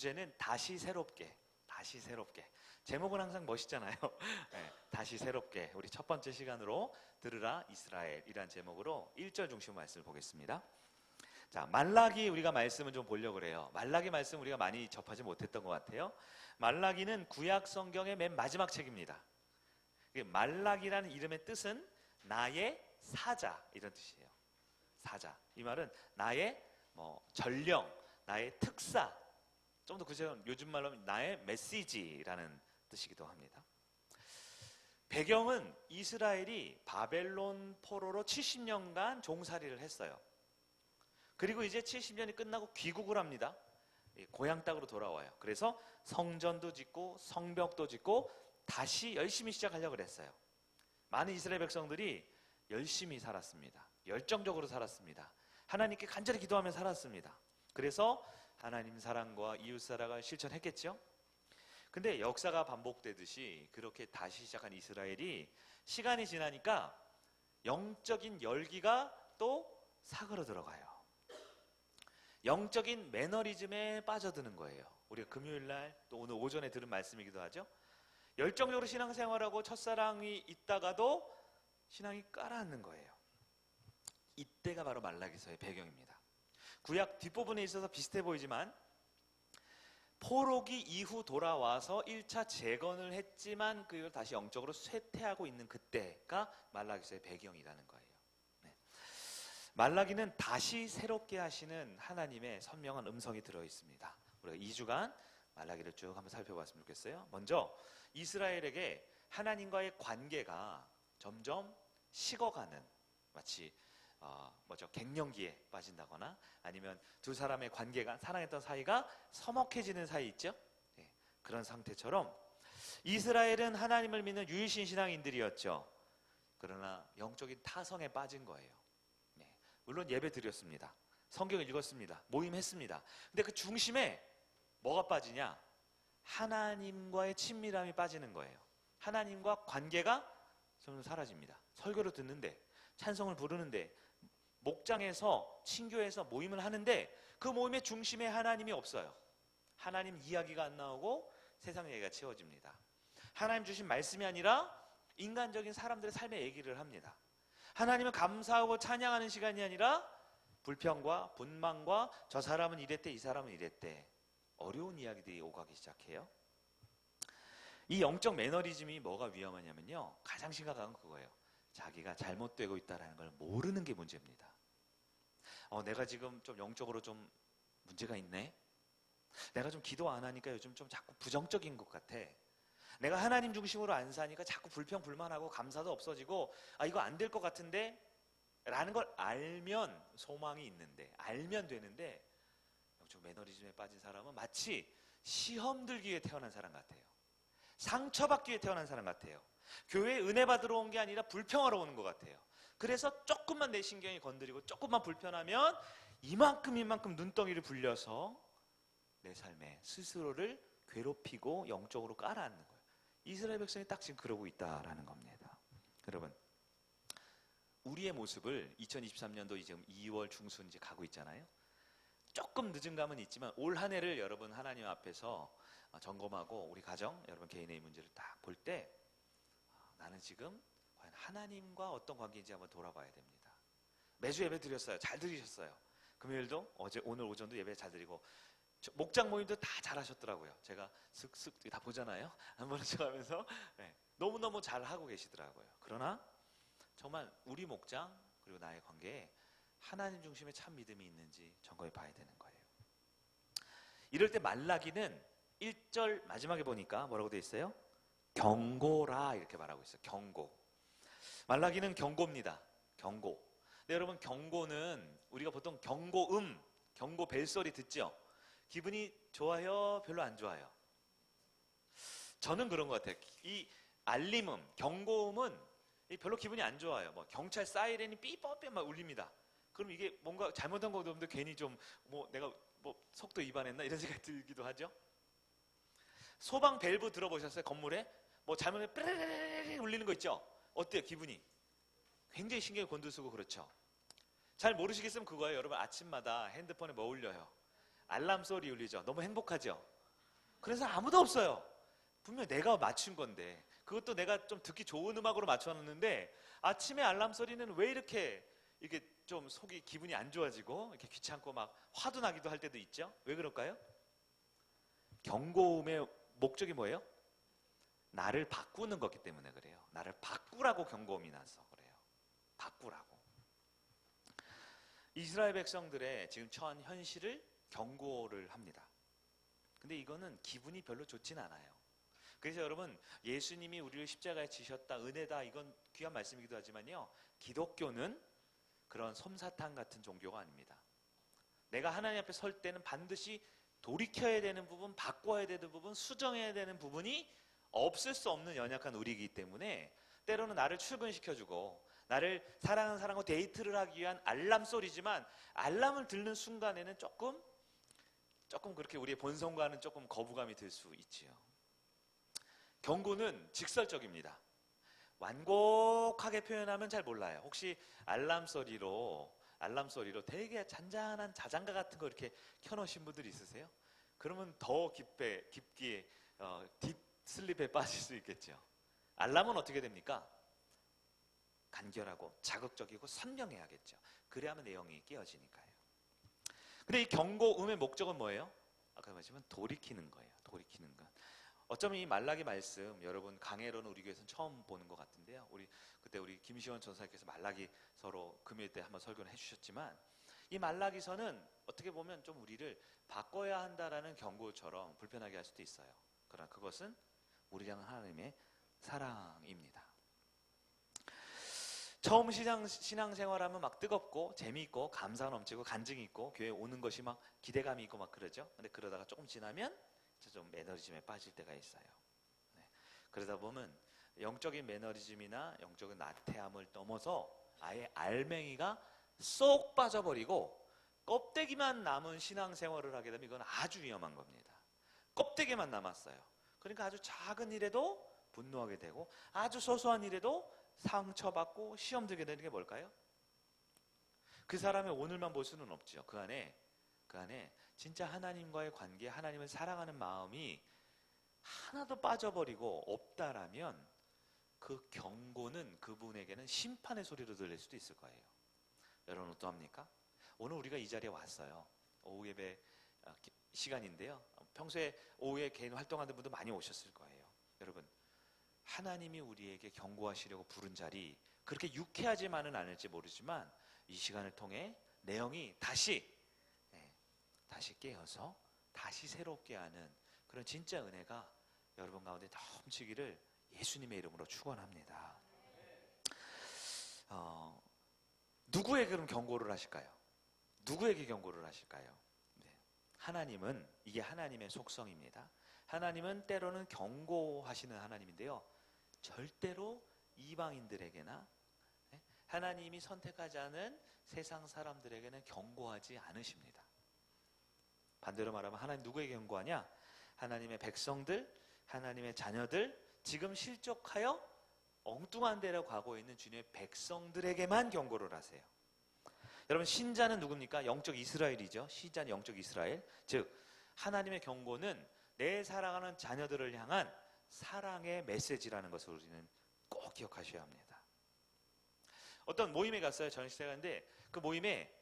주제는 다시 새롭게, 다시 새롭게. 제목은 항상 멋있잖아요. 네, 다시 새롭게. 우리 첫 번째 시간으로 들으라 이스라엘이란 제목으로 1절 중심 말씀을 보겠습니다. 자, 말라기 우리가 말씀을 좀 보려고 그래요. 말라기 말씀 우리가 많이 접하지 못했던 것 같아요. 말라기는 구약 성경의 맨 마지막 책입니다. 말라기라는 이름의 뜻은 나의 사자 이런 뜻이에요. 사자. 이 말은 나의 뭐 전령, 나의 특사. 좀 더 구체적으로 요즘 말로 하면 나의 메시지라는 뜻이기도 합니다. 배경은 이스라엘이 바벨론 포로로 70년간 종살이를 했어요. 그리고 이제 70년이 끝나고 귀국을 합니다. 이 고향 땅으로 돌아와요. 그래서 성전도 짓고 성벽도 짓고 다시 열심히 시작하려고 그랬어요. 많은 이스라엘 백성들이 열심히 살았습니다. 열정적으로 살았습니다. 하나님께 간절히 기도하며 살았습니다. 그래서 하나님 사랑과 이웃 사랑을 실천했겠죠. 근데 역사가 반복되듯이 그렇게 다시 시작한 이스라엘이 시간이 지나니까 영적인 열기가 또 사그러 들어가요. 영적인 매너리즘에 빠져드는 거예요. 우리가 금요일 날 또 오늘 오전에 들은 말씀이기도 하죠. 열정적으로 신앙생활하고 첫사랑이 있다가도 신앙이 깔아앉는 거예요. 이때가 바로 말라기서의 배경입니다. 구약 뒷부분에 있어서 비슷해 보이지만 포로기 이후 돌아와서 1차 재건을 했지만 그걸 다시 영적으로 쇠퇴하고 있는 그때가 말라기서의 배경이라는 거예요. 네. 말라기는 다시 새롭게 하시는 하나님의 선명한 음성이 들어 있습니다. 우리가 2주간 말라기를 쭉 한번 살펴봤으면 좋겠어요. 먼저 이스라엘에게 하나님과의 관계가 점점 식어가는 마치 어, 뭐죠 갱년기에 빠진다거나 아니면 두 사람의 관계가 사랑했던 사이가 서먹해지는 사이 있죠. 예, 그런 상태처럼 이스라엘은 하나님을 믿는 유일신 신앙인들이었죠. 그러나 영적인 타성에 빠진 거예요. 네, 물론 예배 드렸습니다. 성경 읽었습니다. 모임했습니다. 근데 그 중심에 뭐가 빠지냐? 하나님과의 친밀함이 빠지는 거예요. 하나님과 관계가 점점 사라집니다. 설교를 듣는데 찬송을 부르는데 목장에서 친교에서 모임을 하는데 그 모임의 중심에 하나님이 없어요. 하나님 이야기가 안 나오고 세상 얘기가 채워집니다. 하나님 주신 말씀이 아니라 인간적인 사람들의 삶의 얘기를 합니다. 하나님을 감사하고 찬양하는 시간이 아니라 불평과 분망과 저 사람은 이랬대 이 사람은 이랬대 어려운 이야기들이 오가기 시작해요. 이 영적 매너리즘이 뭐가 위험하냐면요. 가장 심각한 건 그거예요. 자기가 잘못되고 있다는 걸 모르는 게 문제입니다. 어, 내가 지금 좀 영적으로 좀 문제가 있네. 내가 좀 기도 안 하니까 요즘 좀 자꾸 부정적인 것 같아. 내가 하나님 중심으로 안 사니까 자꾸 불평 불만하고 감사도 없어지고 아 이거 안 될 것 같은데 라는 걸 알면 소망이 있는데 알면 되는데 영적 매너리즘에 빠진 사람은 마치 시험 들기 위해 태어난 사람 같아요. 상처받기 위해 태어난 사람 같아요. 교회에 은혜 받으러 온 게 아니라 불평하러 오는 것 같아요. 그래서 조금만 내 신경이 건드리고 조금만 불편하면 이만큼 이만큼 눈덩이를 불려서 내 삶에 스스로를 괴롭히고 영적으로 깔아앉는 거예요. 이스라엘 백성이 딱 지금 그러고 있다라는 겁니다. 여러분, 우리의 모습을 2023년도 지금 2월 중순 이제 가고 있잖아요. 조금 늦은 감은 있지만 올 한 해를 여러분 하나님 앞에서 점검하고 우리 가정, 여러분 개인의 문제를 딱 볼 때 나는 지금 과연 하나님과 어떤 관계인지 한번 돌아봐야 됩니다. 매주 예배 드렸어요. 잘 드리셨어요. 금요일도 어제 오늘 오전도 예배 잘 드리고 저- 목장 모임도 다 잘하셨더라고요. 제가 슥슥 다 보잖아요. 한번 쳐가면서 네, 너무너무 잘 하고 계시더라고요. 그러나 정말 우리 목장 그리고 나의 관계에 하나님 중심의 참 믿음이 있는지 점검해 봐야 되는 거예요. 이럴 때 말라기는 1절 마지막에 보니까 뭐라고 돼 있어요? 경고라 이렇게 말하고 있어요. 경고. 말라기는 경고입니다. 경고. 근데 여러분 경고는 우리가 보통 경고음, 경고 벨소리 듣죠? 기분이 좋아요? 별로 안 좋아요? 저는 그런 것 같아요. 이 알림음, 경고음은 이 별로 기분이 안 좋아요. 뭐 경찰 사이렌이 삐뽀삐 막 울립니다. 그럼 이게 뭔가 잘못한 것도 없는데 괜히 좀 뭐 내가 뭐 속도 위반했나 이런 생각이 들기도 하죠. 소방 밸브 들어보셨어요? 건물에 뭐 잘못해 삐리리리 울리는 거 있죠? 어때요? 기분이? 굉장히 신경이 곤두서고 그렇죠. 잘 모르시겠으면 그거예요. 여러분 아침마다 핸드폰에 뭐 울려요? 알람 소리 울리죠. 너무 행복하죠. 그래서 아무도 없어요. 분명 내가 맞춘 건데 그것도 내가 좀 듣기 좋은 음악으로 맞춰놨는데 아침에 알람 소리는 왜 이렇게 이게 좀 속이 기분이 안 좋아지고 이렇게 귀찮고 막 화도 나기도 할 때도 있죠. 왜 그럴까요? 경고음의 목적이 뭐예요? 나를 바꾸는 거기 때문에 그래요. 나를 바꾸라고 경고음이 나서 그래요. 바꾸라고. 이스라엘 백성들의 지금 처한 현실을 경고를 합니다. 근데 이거는 기분이 별로 좋진 않아요. 그래서 여러분 예수님이 우리를 십자가에 지셨다 은혜다 이건 귀한 말씀이기도 하지만요 기독교는 그런 솜사탕 같은 종교가 아닙니다. 내가 하나님 앞에 설 때는 반드시 돌이켜야 되는 부분, 바꿔야 되는 부분, 수정해야 되는 부분이 없을 수 없는 연약한 우리이기 때문에 때로는 나를 출근시켜주고 나를 사랑하는 사람과 데이트를 하기 위한 알람 소리지만 알람을 듣는 순간에는 조금 조금 그렇게 우리의 본성과는 조금 거부감이 들 수 있지요. 경고는 직설적입니다. 완곡하게 표현하면 잘 몰라요. 혹시 알람 소리로 알람 소리로 되게 잔잔한 자장가 같은 거 이렇게 켜놓으신 분들 있으세요? 그러면 더 깊게 깊게 어, 딥 슬립에 빠질 수 있겠죠. 알람은 어떻게 됩니까? 간결하고 자극적이고 선명해야겠죠. 그래야만 내용이 깨어지니까요. 근데 이 경고음의 목적은 뭐예요? 아까 말했지만 돌이키는 거예요. 돌이키는 것. 어쩌면 이 말라기 말씀 여러분 강해로는 우리 교회에서는 처음 보는 것 같은데요. 우리 그때 우리 김시원 전사님께서 말라기 서로 금요일 때 한번 설교를 해주셨지만 이 말라기서는 어떻게 보면 좀 우리를 바꿔야 한다라는 경고처럼 불편하게 할 수도 있어요. 그러나 그것은 우리랑 하나님의 사랑입니다. 처음 신앙, 신앙생활하면 막 뜨겁고 재미있고 감사 넘치고 간증이 있고 교회 오는 것이 막 기대감이 있고 막 그러죠. 근데 그러다가 조금 지나면 좀 매너리즘에 빠질 때가 있어요. 네. 그러다 보면 영적인 매너리즘이나 영적인 나태함을 넘어서 아예 알맹이가 쏙 빠져버리고 껍데기만 남은 신앙생활을 하게 되면 이건 아주 위험한 겁니다. 껍데기만 남았어요. 그러니까 아주 작은 일에도 분노하게 되고 아주 소소한 일에도 상처받고 시험 들게 되는 게 뭘까요? 그 사람의 오늘만 볼 수는 없죠. 그 안에 그 안에 진짜 하나님과의 관계, 하나님을 사랑하는 마음이 하나도 빠져버리고 없다라면 그 경고는 그분에게는 심판의 소리로 들릴 수도 있을 거예요. 여러분 어떠합니까? 오늘 우리가 이 자리에 왔어요. 오후 예배 아, 기- 시간인데요. 평소에 오후에 개인 활동하는 분도 많이 오셨을 거예요. 여러분 하나님이 우리에게 경고하시려고 부른 자리 그렇게 유쾌하지만은 않을지 모르지만 이 시간을 통해 내용이 다시 네, 다시 깨어서 다시 새롭게 하는 그런 진짜 은혜가 여러분 가운데 넘치기를 예수님의 이름으로 축원합니다. 어, 누구에게 그럼 경고를 하실까요? 누구에게 경고를 하실까요? 네. 하나님은 이게 하나님의 속성입니다. 하나님은 때로는 경고하시는 하나님인데요. 절대로 이방인들에게나 네, 하나님이 선택하지 않은 세상 사람들에게는 경고하지 않으십니다. 반대로 말하면 하나님 누구에게 경고하냐? 하나님의 백성들, 하나님의 자녀들, 지금 실족하여 엉뚱한 데로 가고 있는 주님의 백성들에게만 경고를 하세요. 여러분 신자는 누굽니까? 영적 이스라엘이죠. 신자는 영적 이스라엘. 즉 하나님의 경고는 내 사랑하는 자녀들을 향한 사랑의 메시지라는 것을 우리는 꼭 기억하셔야 합니다. 어떤 모임에 갔어요. 전시회 갔는데 그 모임에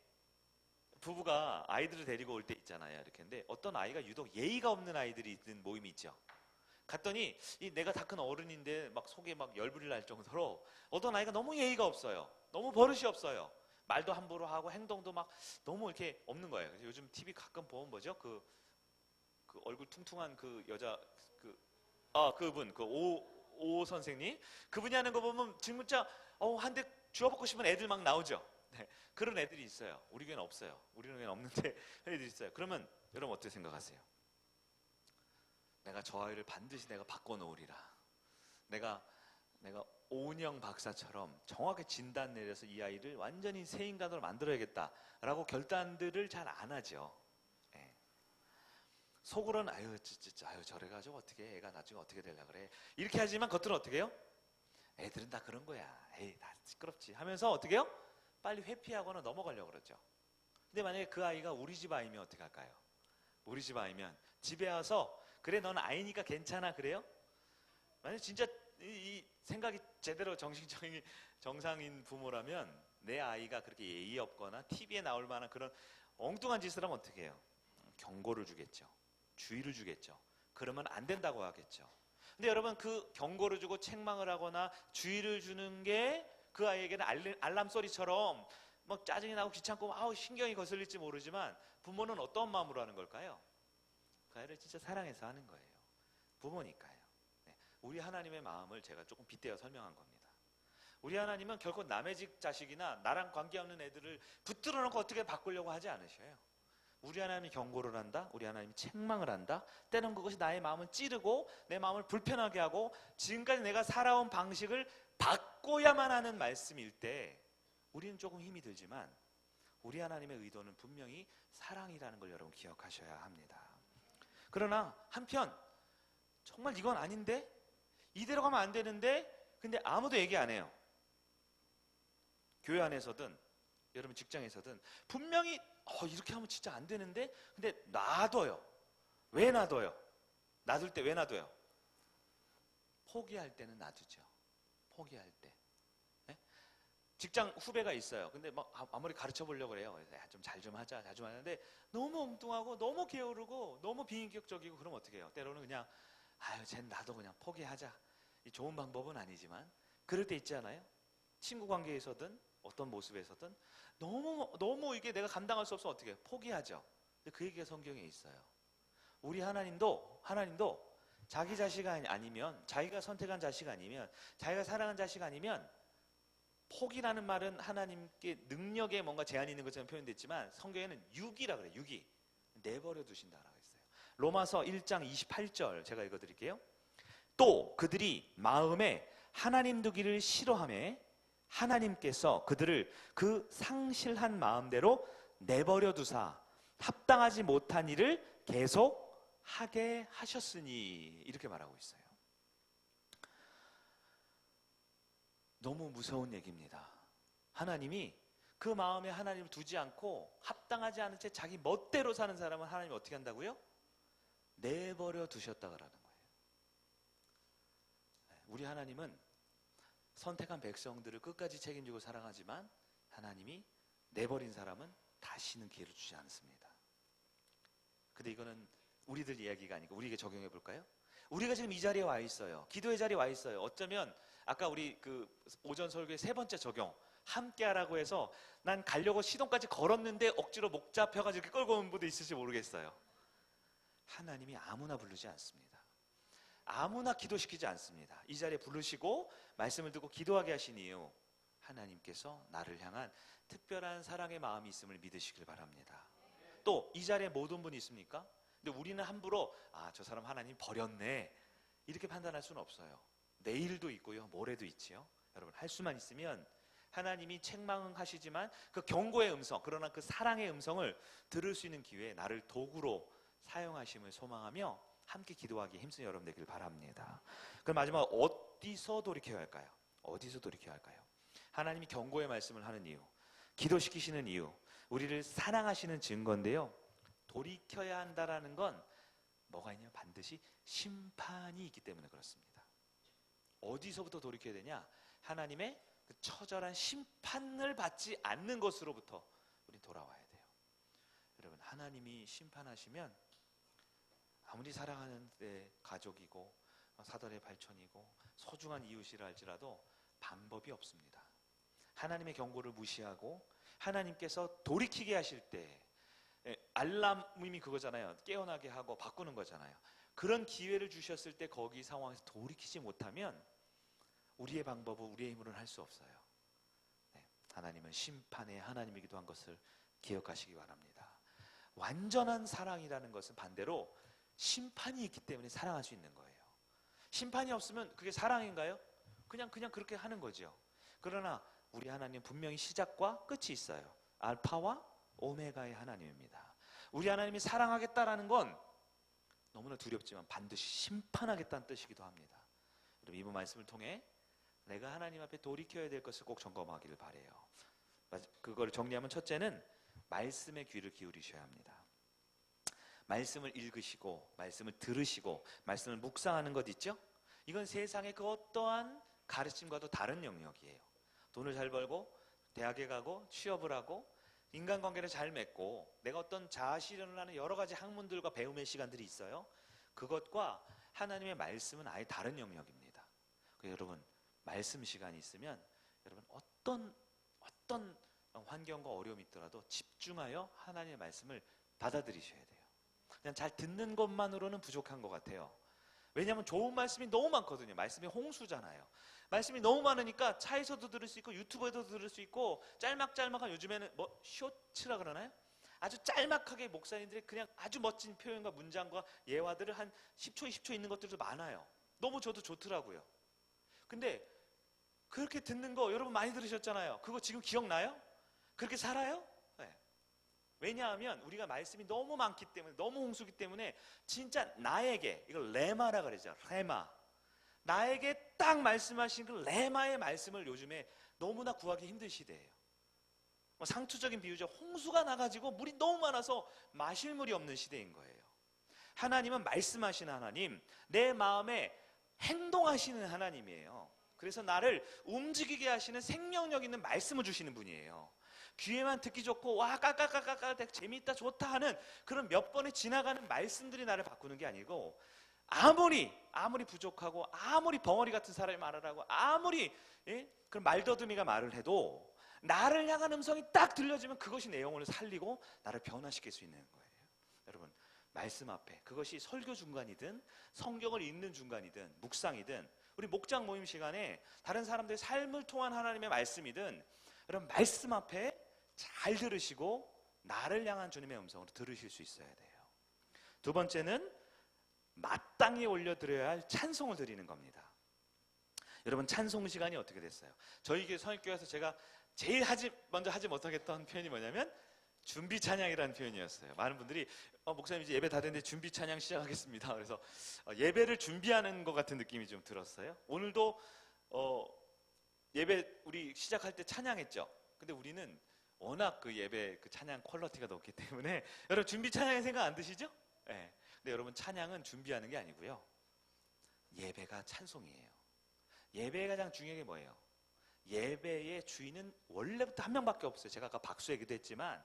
부부가 아이들을 데리고 올 때 있잖아요. 이렇게 근데 어떤 아이가 유독 예의가 없는 아이들이 있는 모임이 있죠. 갔더니 이 내가 다 큰 어른인데 막 속에 막 열불이 날 정도로 어떤 아이가 너무 예의가 없어요. 너무 버릇이 없어요. 말도 함부로 하고 행동도 막 너무 이렇게 없는 거예요. 그래서 요즘 TV 가끔 보면 뭐죠? 그, 그 얼굴 퉁퉁한 그 여자 그 아, 그분 그 오 오 선생님 그분이 하는 거 보면 진짜 어한 대 주워먹고 싶은 애들 막 나오죠. 네, 그런 애들이 있어요. 우리 교회는 없어요. 우리 교회는 없는데 애들이 있어요. 그러면 여러분 어떻게 생각하세요? 내가 저 아이를 반드시 내가 바꿔놓으리라. 내가 내가 오은영 박사처럼 정확히 진단 내려서 이 아이를 완전히 새 인간으로 만들어야겠다라고 결단들을 잘 안 하죠. 예. 속으로는 아유 진짜 아유 저래 가지고 어떻게 애가 나중에 어떻게 되려 그래 이렇게 하지만 겉으로 어떻게 해요? 애들은 다 그런 거야. 에이 다 시끄럽지 하면서 어떻게 해요? 빨리 회피하거나 넘어가려고 그러죠. 근데 만약에 그 아이가 우리 집 아이면 어떻게 할까요? 우리 집 아이면 집에 와서 그래 넌 아이니까 괜찮아 그래요? 만약 진짜 이, 이 생각이 제대로 정신적인 정상인 부모라면 내 아이가 그렇게 예의 없거나 TV에 나올 만한 그런 엉뚱한 짓을 하면 어떻게 해요? 경고를 주겠죠. 주의를 주겠죠. 그러면 안 된다고 하겠죠. 근데 여러분 그 경고를 주고 책망을 하거나 주의를 주는 게 그 아이에게는 알람 소리처럼 막 짜증이 나고 귀찮고 아우 신경이 거슬릴지 모르지만 부모는 어떤 마음으로 하는 걸까요? 그 아이를 진짜 사랑해서 하는 거예요. 부모니까요. 네. 우리 하나님의 마음을 제가 조금 빗대어 설명한 겁니다. 우리 하나님은 결코 남의 집 자식이나 나랑 관계없는 애들을 붙들어 놓고 어떻게 바꾸려고 하지 않으셔요. 우리 하나님이 경고를 한다. 우리 하나님이 책망을 한다. 때론 그것이 나의 마음을 찌르고 내 마음을 불편하게 하고 지금까지 내가 살아온 방식을 바꿔야만 하는 말씀일 때 우리는 조금 힘이 들지만 우리 하나님의 의도는 분명히 사랑이라는 걸 여러분 기억하셔야 합니다. 그러나 한편 정말 이건 아닌데 이대로 가면 안 되는데 근데 아무도 얘기 안 해요. 교회 안에서든 여러분 직장에서든 분명히 어, 이렇게 하면 진짜 안 되는데 근데 놔둬요. 왜 놔둬요? 놔둘 때 왜 놔둬요? 포기할 때는 놔두죠. 포기할 때. 예? 직장 후배가 있어요. 근데 막 아- 아무리 가르쳐 보려고 그래요. 좀잘좀 하자, 잘 좀 하는데 너무 엉뚱하고 너무 게으르고 너무 비인격적이고 그러면 어떻게 해요? 때로는 그냥 아유, 쟨 나도 그냥 포기하자. 이 좋은 방법은 아니지만 그럴 때 있지 않아요? 친구 관계에서든 어떤 모습에서든 너무 너무 이게 내가 감당할 수 없으면 어떻게 해요? 포기하죠. 근데 그 얘기가 성경에 있어요. 우리 하나님도 하나님도 자기 자식 아니- 아니면 자기가 선택한 자식 아니면 자기가 사랑한 자식 아니면 포기라는 말은 하나님께 능력에 뭔가 제한이 있는 것처럼 표현됐지만 성경에는 유기라 그래요. 유기. 내버려 두신다라고 했어요. 로마서 1장 28절 제가 읽어 드릴게요. 또 그들이 마음에 하나님 두기를 싫어함에 하나님께서 그들을 그 상실한 마음대로 내버려 두사 합당하지 못한 일을 계속 하게 하셨으니 이렇게 말하고 있어요. 너무 무서운 얘기입니다. 하나님이 그 마음에 하나님을 두지 않고 합당하지 않은 채 자기 멋대로 사는 사람은 하나님이 어떻게 한다고요? 내버려 두셨다라는 거예요. 네, 우리 하나님은 선택한 백성들을 끝까지 책임지고 사랑하지만 하나님이 내버린 사람은 다시는 기회를 주지 않습니다. 근데 이거는 우리들 이야기가 아니고 우리에게 적용해 볼까요? 우리가 지금 이 자리에 와 있어요. 기도의 자리에 와 있어요. 어쩌면 아까 우리 그 오전 설교의 세 번째 적용 함께 하라고 해서 난 가려고 시동까지 걸었는데 억지로 목 잡혀가지고 끌고 온 분도 있을지 모르겠어요. 하나님이 아무나 부르지 않습니다. 아무나 기도시키지 않습니다. 이 자리에 부르시고 말씀을 듣고 기도하게 하신 이유 하나님께서 나를 향한 특별한 사랑의 마음이 있음을 믿으시길 바랍니다. 또 이 자리에 모든 분이 있습니까? 근데 우리는 함부로 아 저 사람 하나님 버렸네 이렇게 판단할 수는 없어요. 내일도 있고요, 모레도 있지요. 여러분 할 수만 있으면 하나님이 책망하시지만 그 경고의 음성, 그러나 그 사랑의 음성을 들을 수 있는 기회에 나를 도구로 사용하심을 소망하며 함께 기도하기 힘쓰는 여러분 되길 바랍니다. 그럼 마지막 어디서 돌이켜야 할까요? 어디서 돌이켜야 할까요? 하나님이 경고의 말씀을 하는 이유, 기도시키시는 이유, 우리를 사랑하시는 증거인데요. 돌이켜야 한다라는 건 뭐가 있냐? 반드시 심판이 있기 때문에 그렇습니다. 어디서부터 돌이켜야 되냐? 하나님의 그 처절한 심판을 받지 않는 것으로부터 우리 돌아와야 돼요. 여러분, 하나님이 심판하시면 아무리 사랑하는 내 가족이고 사달의 발천이고 소중한 이웃이라 할지라도 방법이 없습니다. 하나님의 경고를 무시하고 하나님께서 돌이키게 하실 때 예, 알람이 그거잖아요. 깨어나게 하고 바꾸는 거잖아요. 그런 기회를 주셨을 때 거기 상황에서 돌이키지 못하면 우리의 방법은 우리의 힘으로는 할 수 없어요. 네, 하나님은 심판의 하나님이기도 한 것을 기억하시기 바랍니다. 완전한 사랑이라는 것은 반대로 심판이 있기 때문에 사랑할 수 있는 거예요. 심판이 없으면 그게 사랑인가요? 그냥 그냥 그렇게 하는 거죠. 그러나 우리 하나님 분명히 시작과 끝이 있어요. 알파와 오메가의 하나님입니다. 우리 하나님이 사랑하겠다라는 건 너무나 두렵지만 반드시 심판하겠다는 뜻이기도 합니다. 여러분 이번 말씀을 통해 내가 하나님 앞에 돌이켜야 될 것을 꼭 점검하기를 바래요. 그걸 정리하면 첫째는 말씀의 귀를 기울이셔야 합니다. 말씀을 읽으시고 말씀을 들으시고 말씀을 묵상하는 것 있죠? 이건 세상의 그 어떠한 가르침과도 다른 영역이에요. 돈을 잘 벌고 대학에 가고 취업을 하고 인간관계를 잘 맺고 내가 어떤 자아 실현을 하는 여러 가지 학문들과 배움의 시간들이 있어요. 그것과 하나님의 말씀은 아예 다른 영역입니다. 여러분 말씀 시간이 있으면 여러분 어떤 어떤 환경과 어려움이 있더라도 집중하여 하나님의 말씀을 받아들이셔야 돼요. 그냥 잘 듣는 것만으로는 부족한 것 같아요. 왜냐하면 좋은 말씀이 너무 많거든요. 말씀이 홍수잖아요. 말씀이 너무 많으니까 차에서도 들을 수 있고 유튜브에도 들을 수 있고 짤막짤막한 요즘에는 뭐 쇼츠라 그러나요? 아주 짤막하게 목사님들이 그냥 아주 멋진 표현과 문장과 예화들을 한 10초, 20초 있는 것들도 많아요. 너무 저도 좋더라고요. 근데 그렇게 듣는 거 여러분 많이 들으셨잖아요. 그거 지금 기억나요? 그렇게 살아요? 네. 왜냐하면 우리가 말씀이 너무 많기 때문에 너무 홍수기 때문에 진짜 나에게 이걸 레마라 그러죠. 레마. 나에게 딱 말씀하신 그 레마의 말씀을 요즘에 너무나 구하기 힘든 시대예요. 뭐 상투적인 비유죠. 홍수가 나가지고 물이 너무 많아서 마실 물이 없는 시대인 거예요. 하나님은 말씀하시는 하나님, 내 마음에 행동하시는 하나님이에요. 그래서 나를 움직이게 하시는 생명력 있는 말씀을 주시는 분이에요. 귀에만 듣기 좋고 와 까까까까까 재미있다 좋다 하는 그런 몇 번에 지나가는 말씀들이 나를 바꾸는 게 아니고 아무리 아무리 부족하고 아무리 벙어리 같은 사람이 말하라고 아무리 예? 그런 말더듬이가 말을 해도 나를 향한 음성이 딱 들려지면 그것이 내 영혼을 살리고 나를 변화시킬 수 있는 거예요. 여러분 말씀 앞에 그것이 설교 중간이든 성경을 읽는 중간이든 묵상이든 우리 목장 모임 시간에 다른 사람들의 삶을 통한 하나님의 말씀이든 여러분 말씀 앞에 잘 들으시고 나를 향한 주님의 음성으로 들으실 수 있어야 돼요. 두 번째는 마땅히 올려드려야 할 찬송을 드리는 겁니다. 여러분 찬송 시간이 어떻게 됐어요? 저희 교회 선교에서 제가 제일 하지 먼저 하지 못하겠던 표현이 뭐냐면 준비 찬양이라는 표현이었어요. 많은 분들이 어, 목사님 이제 예배 다 됐는데 준비 찬양 시작하겠습니다. 그래서 어, 예배를 준비하는 것 같은 느낌이 좀 들었어요. 오늘도 어, 예배 우리 시작할 때 찬양했죠. 근데 우리는 워낙 그 예배 그 찬양 퀄러티가 높기 때문에 여러분 준비 찬양의 생각 안 드시죠? 네. 근데 여러분 찬양은 준비하는 게 아니고요. 예배가 찬송이에요. 예배의 가장 중요한 게 뭐예요? 예배의 주인은 원래부터 한 명밖에 없어요. 제가 아까 박수 얘기도 했지만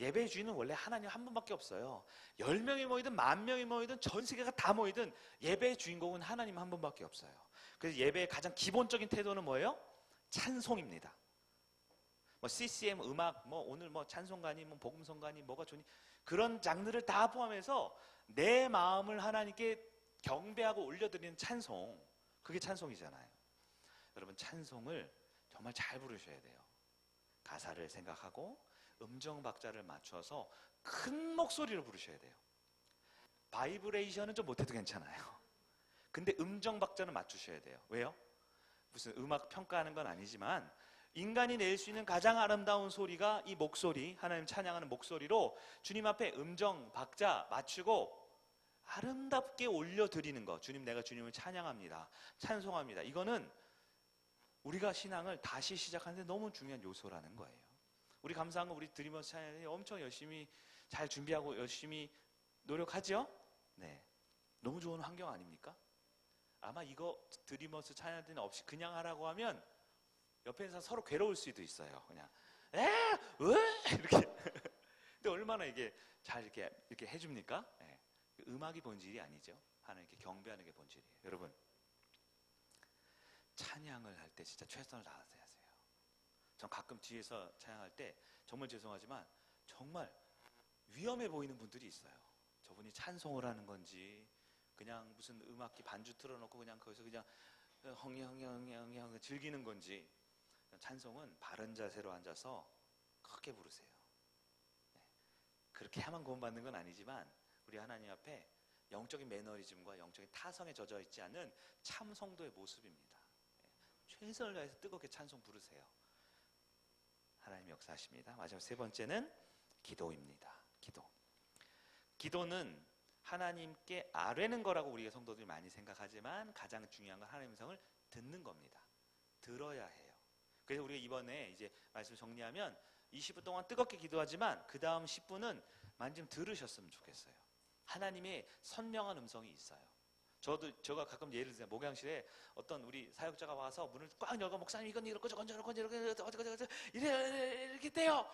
예배의 주인은 원래 하나님 한 분밖에 없어요. 열 명이 모이든 만 명이 모이든 전 세계가 다 모이든 예배의 주인공은 하나님 한 분밖에 없어요. 그래서 예배의 가장 기본적인 태도는 뭐예요? 찬송입니다. 뭐 CCM 음악 뭐 오늘 뭐 찬송가니 뭐 복음성가니 뭐가 좋니 그런 장르를 다 포함해서 내 마음을 하나님께 경배하고 올려드리는 찬송 그게 찬송이잖아요. 여러분 찬송을 정말 잘 부르셔야 돼요. 가사를 생각하고 음정 박자를 맞춰서 큰 목소리로 부르셔야 돼요. 바이브레이션은 좀 못해도 괜찮아요. 근데 음정 박자는 맞추셔야 돼요. 왜요? 무슨 음악 평가하는 건 아니지만 인간이 낼 수 있는 가장 아름다운 소리가 이 목소리, 하나님 찬양하는 목소리로 주님 앞에 음정 박자 맞추고 아름답게 올려드리는 것. 주님, 내가 주님을 찬양합니다. 찬송합니다. 이거는 우리가 신앙을 다시 시작하는데 너무 중요한 요소라는 거예요. 우리 감사한 거 우리 드리머스 찬양이 엄청 열심히 잘 준비하고 열심히 노력하죠? 네. 너무 좋은 환경 아닙니까? 아마 이거 드리머스 찬양들은 없이 그냥 하라고 하면 옆에서 서로 괴로울 수도 있어요. 그냥 에, 왜 이렇게. 근데 얼마나 이게 잘 이렇게 이렇게 해줍니까? 네. 음악이 본질이 아니죠. 하나님께 경배하는 게 본질이에요. 여러분 찬양을 할 때 진짜 최선을 다해서 하세요. 전 가끔 뒤에서 찬양할 때 정말 죄송하지만 정말 위험해 보이는 분들이 있어요. 저분이 찬송을 하는 건지 그냥 무슨 음악기 반주 틀어놓고 그냥 거기서 그냥 헝영헝영헝 즐기는 건지 찬송은 바른 자세로 앉아서 크게 부르세요. 네. 그렇게 해야만 구원받는 건 아니지만 우리 하나님 앞에 영적인 매너리즘과 영적인 타성에 젖어 있지 않은 참 성도의 모습입니다. 네. 최선을 다해서 뜨겁게 찬송 부르세요. 하나님 역사하십니다. 마지막 세 번째는 기도입니다. 기도. 기도는 하나님께 아뢰는 거라고 우리가 성도들이 많이 생각하지만 가장 중요한 건 하나님의 성을 듣는 겁니다. 들어야 해요. 그래서 우리가 이번에 이제 말씀 정리하면 20분 동안 뜨겁게 기도하지만 그 다음 10분은 만좀 들으셨으면 좋겠어요. 하나님의 선명한 음성이 있어요. 저도 제가 가끔 예를 들면 목양실에 어떤 우리 사역자가 와서 문을 꽉 열고 목사님 이건 이렇고 저건 저렇고 저렇고 어쩌고 저쩌고 이래 이렇게 돼요.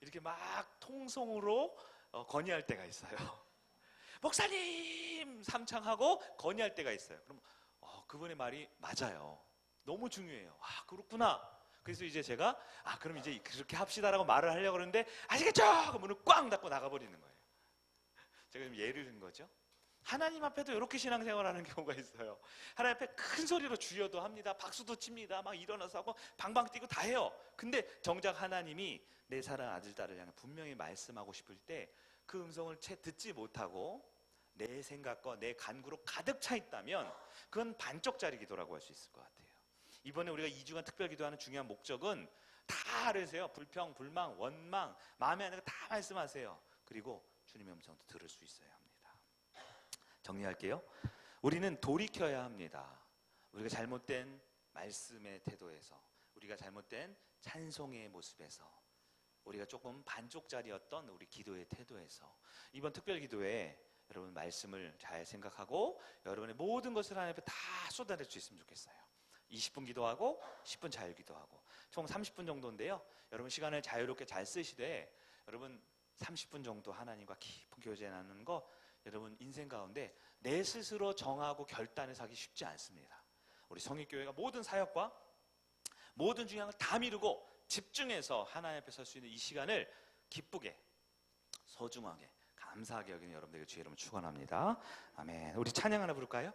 이렇게 막 통성으로 어, 건의할 때가 있어요. 목사님 삼창하고 건의할 때가 있어요. 그럼 어, 그분의 말이 맞아요. 너무 중요해요. 아 그렇구나. 그래서 이제 제가 아 그럼 이제 그렇게 합시다라고 말을 하려고 그러는데 아시겠죠? 그 문을 꽝 닫고 나가버리는 거예요. 제가 지금 예를 든 거죠. 하나님 앞에도 이렇게 신앙생활하는 경우가 있어요. 하나님 앞에 큰 소리로 주여도 합니다. 박수도 칩니다. 막 일어나서 하고 방방 뛰고 다 해요. 근데 정작 하나님이 내 사랑 아들 딸을 향해 분명히 말씀하고 싶을 때 그 음성을 채 듣지 못하고 내 생각과 내 간구로 가득 차 있다면 그건 반쪽짜리 기도라고 할 수 있을 것 같아요. 이번에 우리가 2주간 특별 기도하는 중요한 목적은 다 아뢰세요. 불평, 불망, 원망, 마음에 안 드는 거 다 말씀하세요. 그리고 주님의 음성도 들을 수 있어야 합니다. 정리할게요. 우리는 돌이켜야 합니다. 우리가 잘못된 말씀의 태도에서, 우리가 잘못된 찬송의 모습에서, 우리가 조금 반쪽짜리였던 우리 기도의 태도에서 이번 특별 기도에 여러분 말씀을 잘 생각하고 여러분의 모든 것을 하나님 앞에 다 쏟아낼 수 있으면 좋겠어요. 20분 기도하고 10분 자유 기도하고 총 30분 정도인데요. 여러분 시간을 자유롭게 잘 쓰시되 여러분 30분 정도 하나님과 깊은 교제 나누는 거 여러분 인생 가운데 내 스스로 정하고 결단해서 하기 쉽지 않습니다. 우리 성립교회가 모든 사역과 모든 중요한 걸 다 미루고 집중해서 하나님 앞에 설 수 있는 이 시간을 기쁘게 소중하게 감사하게 여기는 여러분들에게 주의 이름을 축원합니다. 아멘. 우리 찬양 하나 부를까요?